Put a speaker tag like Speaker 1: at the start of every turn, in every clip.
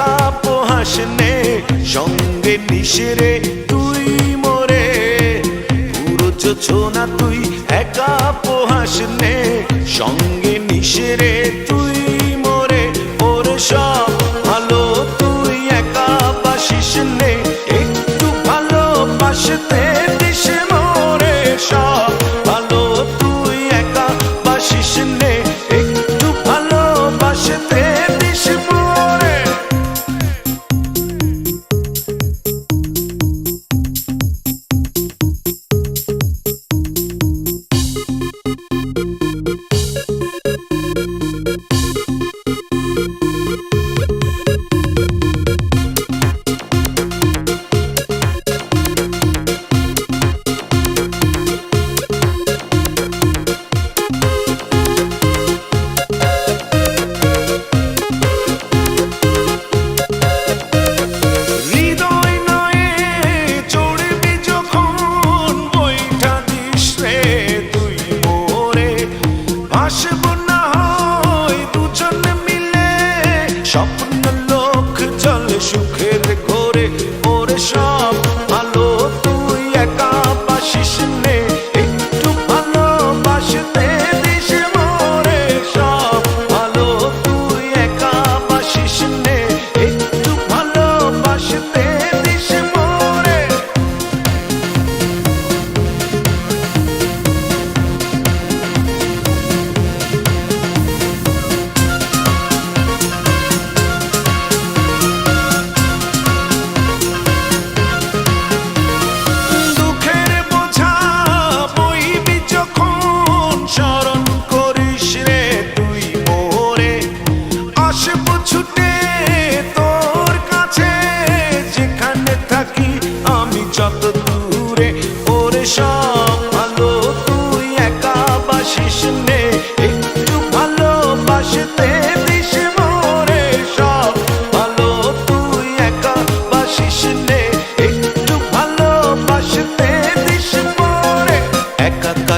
Speaker 1: একা হাসনে, সঙ্গে নিশেরে তুই মরে। পুরো না তুই একা পোহাসনে, সঙ্গে নিশেরে তুই মরে। ওর সব ভালো তুই একা বাসিস নে একটু ভালো বাসতে স্বপ্ন লোক চলে সুখের ঘরে ওরে সব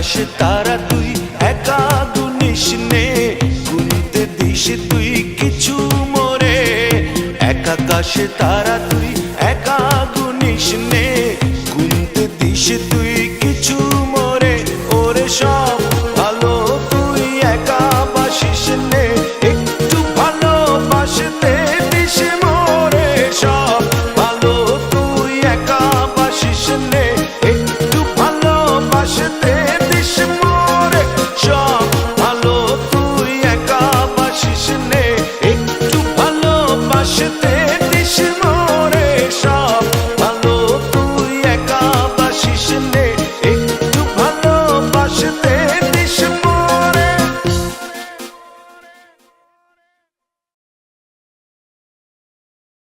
Speaker 1: আকাশে তারা তুই, একা গুনিস নে। গুনতে দিস তুই কিছু মোরে। এক আকাশে তারা তুই, একা গুনিস নে।